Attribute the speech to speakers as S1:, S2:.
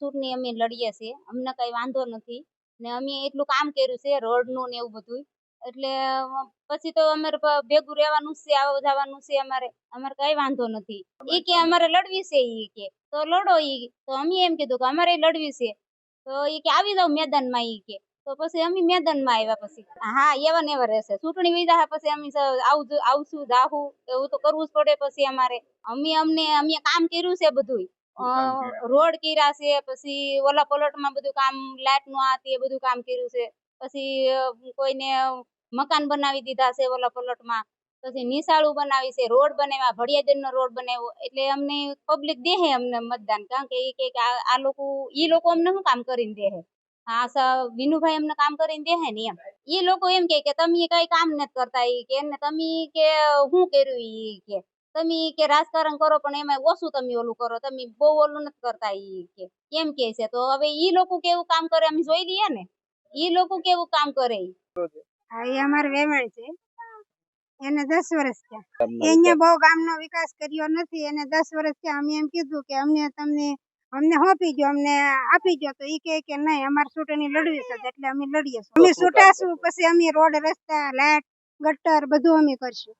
S1: ચૂંટણી અમે લડીએ છીએ. અમને કઈ વાંધો નથી. ને અમે એટલું કામ કર્યું છે રોડનું ને એવું બધું એટલે પછી તો અમારે ભેગું રહેવાનું છે આવવા જવાનું છે અમારે. અમારે કઈ વાંધો નથી. એ કે અમારે લડવી છે એ કે. તો લડો ઈ. તો અમે એમ કીધું કે અમારે લડવી છે. તો એ કે આવી જાવ મેદાનમાં ઈ કે. તો પછી અમે મેદાનમાં આવ્યા પછી. હા એવા ને એવા રહેશે. ચૂંટણી વિધા પછી અમે સ- આવશું જાહું? એવું તો કરવું જ પડે પછી અમારે. અમે અમને અમે કામ કર્યું છે બધું રોડ કર્યા છે પછી ઓલા પલોટમાં બધું કામ લાઈટનું આ તે બધું કામ કર્યું છે. પછી કોઈને મકાન બનાવી દીધા છે ઓલા પ્લોટમાં પછી નિશાળું બનાવી છે રોડ બનાવ્યા ભડિયાદર નો રોડ બનાવ્યો. એટલે અમને પબ્લિક દેહે અમને મતદાન. કારણ કે એ કે આ લોકો ઈ લોકો અમને શું કામ કરીને દેહે? હા સા વિનુભાઈ અમને કામ કરીને દેહે ને એમ. એ લોકો એમ કે તમે કઈ કામ નથી કરતા. એ કે તમે કે શું કર્યું એ કે? તમે કે રાજકારણ કરો પણ એમાં ઓછું તમે ઓલું કરો. તમે બહુ ઓલું નથી કરતા ઈ કે કેમ કે છે? તો હવે ઈ લોકો કેવું કામ કરે અમે જોઈ લઈએ ને. ઈ લોકો કેવું કામ કરે ઈ?
S2: હા એ અમારે વેવાણ છે. એને દસ વર્ષ થયા. એ અહીંયા બહુ ગામનો વિકાસ કર્યો નથી. એને દસ વર્ષ થયા અમે એમ કીધું કે અમને તમને અમને હોપી ગયો અમને આપી ગયો તો ઈ કહે કે નહીં અમારે ચૂંટણી લડવી છે એટલે અમે લડીએ અમે છૂટાશું પછી અમે રોડ રસ્તા લાઇટ ગટર બધું અમે કરશું.